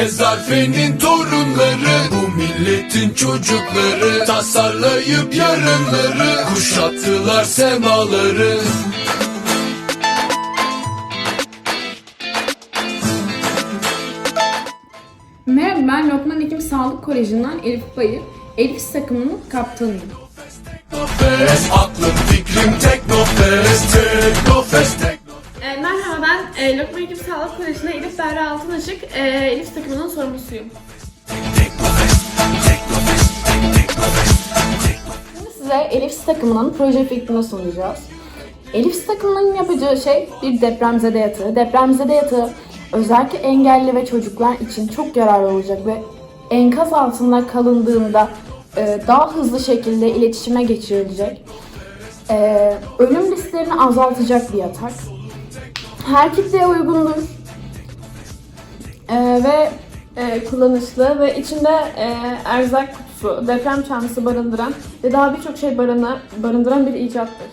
Ezarfe'nin torunları Bu milletin çocukları Tasarlayıp yarınları Kuşattılar semaları Merhaba ben Lokman Hekim Sağlık Koleji'nden Elif Bayır. Elif takımının kaptanıyım. Aklım e, Lokman Hekim Sağlık Koleji'nde Elif Berra Altınışık, e, Elif takımının sorumlusuyum. Şimdi size Elif takımının proje fikrini sunacağız. Elif takımının yapacağı şey bir depremzede yatağı. Depremzede yatağı özellikle engelli ve çocuklar için çok yararlı olacak ve enkaz altında kalındığında e, daha hızlı şekilde iletişime geçirilecek. E, ölüm risklerini azaltacak bir yatak. Her kitleye uygundur. E, ve e, kullanışlı ve içinde e, erzak kutusu, deprem çantası barındıran ve daha birçok şey barına, barındıran bir icattır.